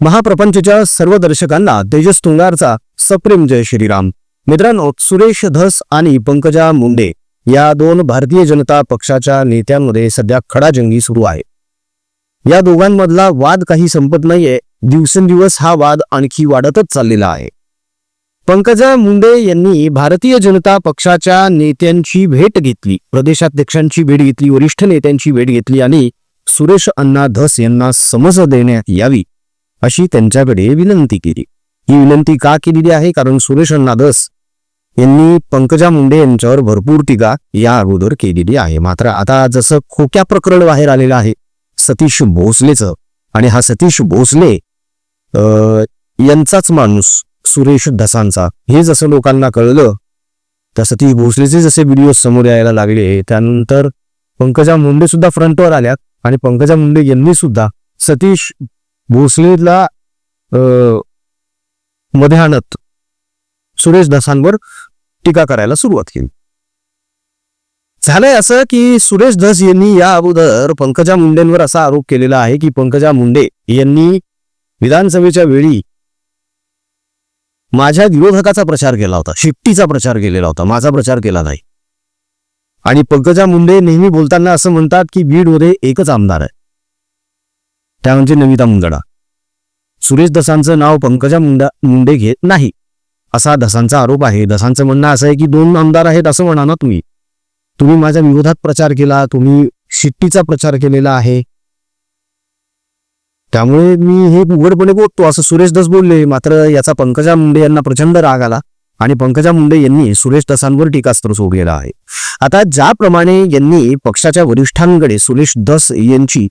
महाप्रपंचच्या सर्व दर्शकांना तेजस तुंगारचा सप्रेम जय श्रीराम. मित्रांनो सुरेश धस आणि पंकजा मुंडे या दोन भारतीय जनता पक्षाच्या नेत्यांमध्ये सध्या खडाजंगी सुरू आहे. या दोघांमधला वाद काही संपत नाहीये दिवसेंदिवस हा वाद आणखी वाढतच चाललेला आहे. पंकजा मुंडे यांनी भारतीय जनता पक्षाच्या नेत्यांची भेट घेतली प्रदेशाध्यक्षांची भेट घेतली वरिष्ठ नेत्यांची भेट घेतली आणि सुरेश अण्णा धस यांना समज देण्यात यावी. अशी त्यांच्याकडे विनंती केली. ही विनंती का केलेली आहे? कारण सुरेश अण्णादस यांनी पंकजा मुंडे यांच्यावर भरपूर टीका या अगोदर केलेली आहे. मात्र आता जसं खोक्या प्रकरण बाहेर आलेलं आहे सतीश भोसलेचं आणि हा सतीश भोसले यांचाच माणूस सुरेश धसांचा हे जसं लोकांना कळलं तर सतीश भोसलेचे जसे व्हिडिओ समोर यायला लागले त्यानंतर पंकजा मुंडे सुद्धा फ्रंटवर आल्यात आणि पंकजा मुंडे यांनी सुद्धा सतीश भोसलेला मध्ये आणत सुरेश धसांवर टीका करायला सुरुवात केली. झालंय असं की सुरेश धस यांनी या अगोदर पंकजा मुंडेंवर असा आरोप केलेला आहे की पंकजा मुंडे यांनी विधानसभेच्या वेळी माझ्या विरोधकाचा प्रचार केला होता शिट्टीचा प्रचार केलेला होता माझा प्रचार केला नाही. आणि पंकजा मुंडे नेहमी बोलताना असं म्हणतात की बीडमध्ये एकच आमदार आहे. त्या म्हणजे नमिता मुंदडा. सुरेश दसांचं नाव पंकजा मुंडा मुंडे घेत नाही. असा दसांचा आरोप आहे. दसांचं म्हणणं असं आहे की दोन आमदार आहेत असं म्हणा ना तुम्ही. तुम्ही माझ्या विरोधात प्रचार केला तुम्ही शिट्टीचा प्रचार केलेला आहे. त्यामुळे मी हे उघडपणे बोलतो. असं सुरेश दस बोलले मात्र याचा पंकजा मुंडे यांना प्रचंड राग आला आणि पंकजा मुंडे यांनी सुरेश दसांवर टीकास्त्र सोडलेला आहे. आता ज्याप्रमाणे यांनी पक्षाच्या वरिष्ठांकडे सुरेश दस यांची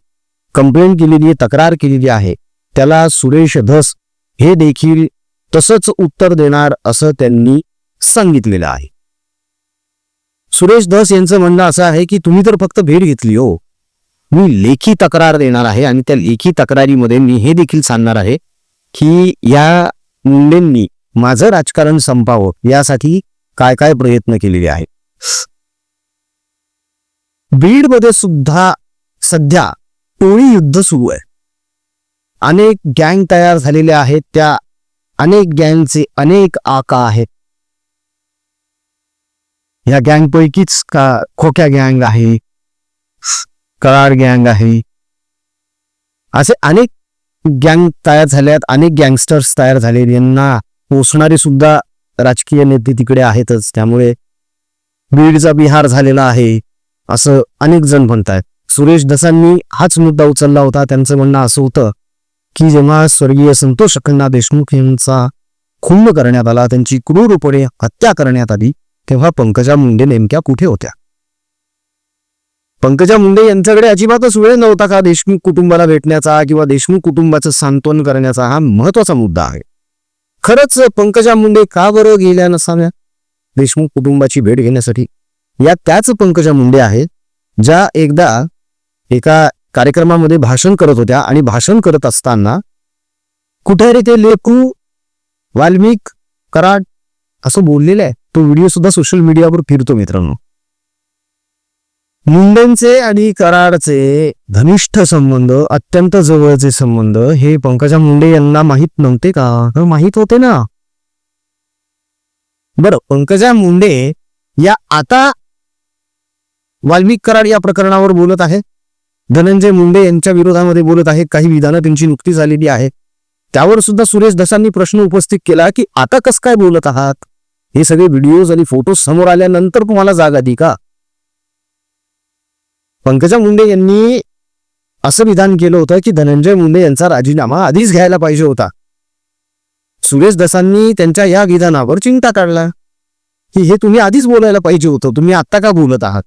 कंप्लेंट केलेली आहे तक्रार केलेली आहे त्याला सुरेश धस हे देखील तसंच उत्तर देणार असं त्यांनी सांगितलेलं आहे. सुरेश धस यांचं म्हणणं असं आहे की तुम्ही तर फक्त भेट घेतली हो. मी लेखी तक्रार देणार आहे आणि त्या लेखी तक्रारीमध्ये मी हे देखील सांगणार आहे की या मुंडेंनी माझं राजकारण संपावं यासाठी काय काय प्रयत्न केलेले आहेत. बीडमध्ये सुद्धा सध्या टोळी युद्ध सुरू आहे. अनेक गँग तयार झालेले आहेत त्या अनेक गँगचे अनेक आका आहेत. या गँगपैकीच का खोक्या गँग आहे करार गँग आहे. असे अनेक गँग तयार झाले आहेत अनेक गँगस्टर्स तयार झाले यांना पोचणारे सुद्धा राजकीय नेते तिकडे आहेतच त्यामुळे बीडचा बिहार झालेला आहे असं अनेक जण म्हणतायत. सुरेश दसांनी हाच मुद्दा उचलला होता. त्यांचं म्हणणं असं होतं की जेव्हा स्वर्गीय संतोष अखंडा देशमुख यांचा खुंब करण्यात आला त्यांची क्रूरपणे हत्या करण्यात आली तेव्हा पंकजा मुंडे नेमक्या कुठे होत्या? पंकजा मुंडे यांच्याकडे अजिबातच वेळ नव्हता का देशमुख कुटुंबाला भेटण्याचा किंवा देशमुख कुटुंबाचं सांत्वन करण्याचा? हा महत्त्वाचा मुद्दा आहे. खरंच पंकजा मुंडे का बरं गेल्या नसाव्या? देशमुख कुटुंबाची भेट घेण्यासाठी. या त्याच पंकजा मुंडे आहेत ज्या एकदा एका कार्यक्रमामध्ये भाषण करत होत्या आणि भाषण करत असताना कुठे रे ते लेखू वाल्मिक कराड असं बोललेलं आहे. तो व्हिडिओ सुद्धा सोशल मीडियावर फिरतो मित्रांनो. मुंडेंचे आणि कराडचे घनिष्ठ संबंध अत्यंत जवळचे संबंध हे पंकजा मुंडे यांना माहीत नव्हते का? माहीत होते ना. बरं पंकजा मुंडे या आता वाल्मिक कराड या प्रकरणावर बोलत आहे धनंजय मुंडे यांच्या विरोधामध्ये बोलत आहे काही विधानं त्यांची नुकती झालेली आहे. त्यावर सुद्धा सुरेश दसांनी प्रश्न उपस्थित केला की आता कस काय बोलत आहात? हे सगळे व्हिडिओज आणि फोटो समोर आल्यानंतर तुम्हाला जाग आली का? पंकजा मुंडे यांनी असं विधान केलं होतं की धनंजय मुंडे यांचा राजीनामा आधीच घ्यायला पाहिजे होता. सुरेश दसांनी त्यांच्या या विधानावर चिंता काढला की हे तुम्ही आधीच बोलायला पाहिजे होतं. तुम्ही आत्ता का बोलत आहात?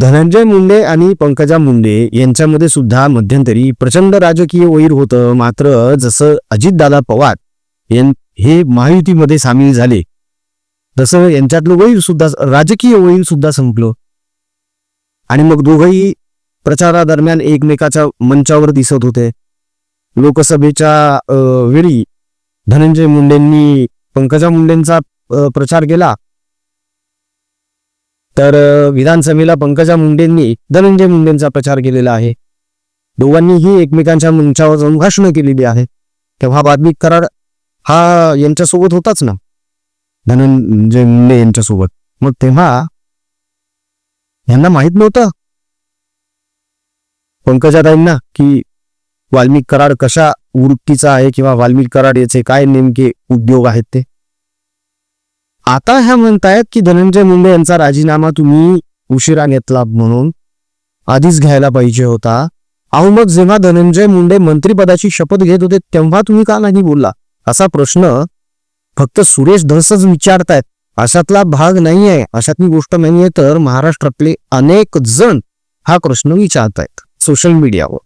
धनंजय मुंडे आणि पंकजा मुंडे यांच्यामध्ये सुद्धा मध्यंतरी प्रचंड राजकीय वैर होतं. मात्र जसं अजितदादा पवार हे महायुतीमध्ये सामील झाले तसं यांच्यातलं वैर सुद्धा राजकीय वैर सुद्धा संपलं. आणि मग दोघंही प्रचारादरम्यान एकमेकाच्या मंचावर दिसत होते. लोकसभेच्या वेळी धनंजय मुंडेंनी पंकजा मुंडेंचा प्रचार केला. तर विधानसभेला पंकजा मुंडेंनी धनंजय मुंडेंचा प्रचार केलेला आहे. दोघांनीही एकमेकांच्या मंचावर जाऊन भाषणं केलेली आहे. तेव्हा बातमी करार हा यांच्यासोबत होताच ना? धनंजय मुंडे यांच्यासोबत. मग तेव्हा यांना माहीत नव्हतं? पंकजाताईंना की वाल्मिक कराड कशा वृत्तीचा आहे किंवा वाल्मिक कराड याचे काय नेमके उद्योग आहेत ते? आता ह्या म्हणतायत की धनंजय मुंडे यांचा राजीनामा तुम्ही उशिरा घेतला म्हणून आधीच घ्यायला पाहिजे होता. अहो मग जेव्हा धनंजय मुंडे मंत्रिपदाची शपथ घेत होते तेव्हा तुम्ही का नाही बोलला? असा प्रश्न फक्त सुरेश धसच विचारतायत. अशातला भाग नाहीये अशातली गोष्ट नाहीये तर महाराष्ट्रातले अनेक जण हा प्रश्न विचारतायत सोशल मीडियावर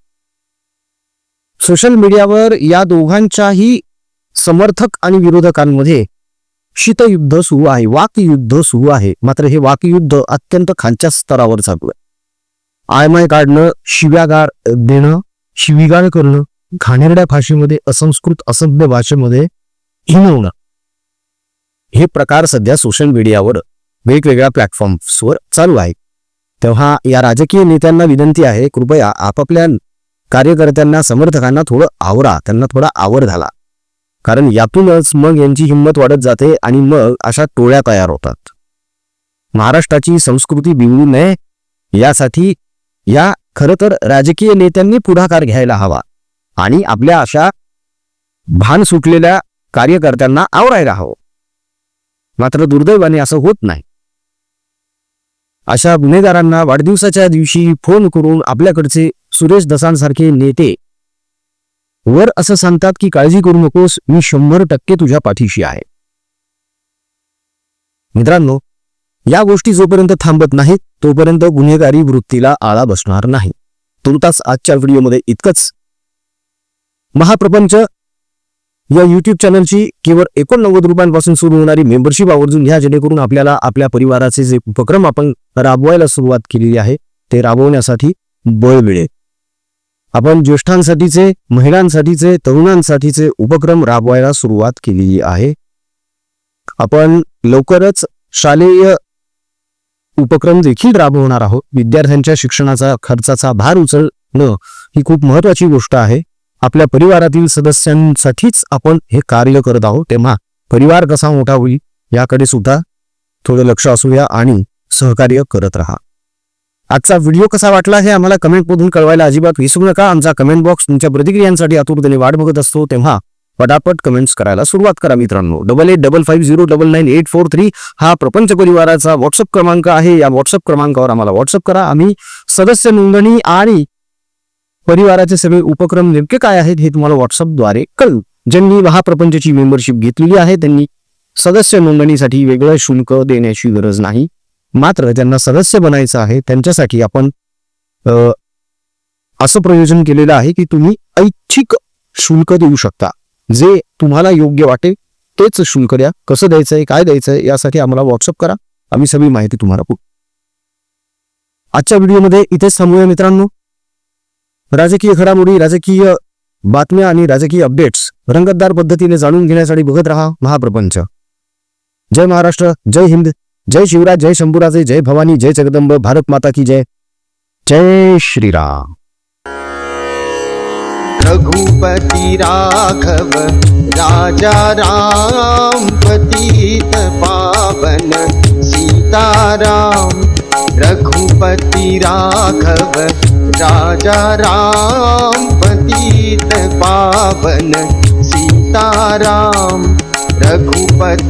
सोशल मीडियावर या दोघांच्याही समर्थक आणि विरोधकांमध्ये शीतयुद्ध सुरू आहे वाकयुद्ध सुरू आहे. मात्र हे वाकयुद्ध अत्यंत खालच्या स्तरावर चालू आहे. आयमाय काढणं शिव्यागार देणं शिवीगाळ करणं घाणेरड्या भाषेमध्ये असंस्कृत असभ्य भाषेमध्ये हिनवणं हे प्रकार सध्या सोशल मीडियावर वेगवेगळ्या प्लॅटफॉर्म्सवर चालू आहे तेव्हा या राजकीय नेत्यांना विनंती आहे कृपया आपापल्या कार्यकर्त्यांना समर्थकांना थोडं आवरा त्यांना थोडा आवर झाला कारण यातूनच मग यांची हिंमत वाढत जाते आणि मग अशा टोळ्या तयार होतात. महाराष्ट्राची संस्कृती बिघडू नये यासाठी या खरं तर राजकीय नेत्यांनी पुढाकार घ्यायला हवा आणि आपल्या अशा भान सुटलेल्या कार्यकर्त्यांना आवरायला हवं. मात्र दुर्दैवाने असं होत नाही. अशा गुन्हेगारांना वाढदिवसाच्या दिवशी फोन करून आपल्याकडचे सुरेश दसांसारखे नेते वर असं सांगतात की काळजी करू नकोस मी शंभर टक्के तुझ्या पाठीशी आहे. मित्रांनो या गोष्टी जोपर्यंत थांबत नाहीत तोपर्यंत गुन्हेगारी वृत्तीला आळा बसणार नाही. तुर्तास आजच्या व्हिडिओमध्ये इतकंच. महाप्रपंच या युट्यूब चॅनलची केवळ एकोणनव्वद रुपयांपासून सुरू होणारी मेंबरशिप आवर्जून घ्या जेणेकरून आपल्याला आपल्या परिवाराचे जे उपक्रम आपण राबवायला सुरुवात केलेली आहे ते राबवण्यासाठी बळ मिळेल. आपण ज्येष्ठांसाठीचे महिलांसाठीचे तरुणांसाठीचे उपक्रम राबवायला सुरुवात केलेली आहे. आपण लवकरच शालेय उपक्रम देखील राबवणार आहोत. विद्यार्थ्यांच्या शिक्षणाचा खर्चाचा भार उचलणं ही खूप महत्वाची गोष्ट आहे. आपल्या परिवारातील सदस्यांसाठीच आपण हे कार्य करत आहोत. तेव्हा परिवार कसा मोठा होईल याकडे सुद्धा थोडं लक्ष असूया आणि सहकार्य करत राहा. आजचा व्हिडिओ कसा वाटला हे आम्हाला कमेंटमधून कळवायला अजिबात विसरू नका. आमचा कमेंट बॉक्स तुमच्या प्रतिक्रियांसाठी आतुरतेने वाट बघत असतो. तेव्हा पटापट कमेंट्स करायला सुरुवात करा मित्रांनो. Double eight double five zero double nine eight four three हा प्रपंच परिवाराचा व्हॉट्सअप क्रमांक आहे. या व्हॉट्सअप क्रमांकावर आम्हाला व्हॉट्सअप करा. आम्ही सदस्य नोंदणी आणि परिवाराचे सगळे उपक्रम नेमके काय आहेत हे तुम्हाला व्हॉट्सअपद्वारे कळू ज्यांनी महाप्रपंचची मेंबरशिप घेतलेली आहे त्यांनी सदस्य नोंदणीसाठी वेगळं शुल्क देण्याची गरज नाही. मात्र ज्यांना सदस्य बनायचं आहे त्यांच्यासाठी आपण असं प्रयोजन केलेलं आहे की तुम्ही ऐच्छिक शुल्क देऊ शकता. जे तुम्हाला योग्य वाटेल तेच शुल्क द्या. कसं द्यायचं आहे काय द्यायचंय यासाठी आम्हाला व्हॉट्सअप करा. आम्ही सगळी माहिती तुम्हाला पुरवू. आजच्या व्हिडिओमध्ये इथेच थांबूया मित्रांनो. राजकीय घडामोडी राजकीय बातम्या आणि राजकीय अपडेट्स रंगतदार पद्धतीने जाणून घेण्यासाठी बघत राहा महाप्रपंच. जय महाराष्ट्र जय हिंद. जय शिवराज जय शंभूराजे जय भवानी जय जगदंब भारत माता की जय। जय श्रीराम। रघुपति राघव राजा राम पतित पावन सीताराम। रघुपति राघव राजा राम पतित पावन सीताराम। रघुपति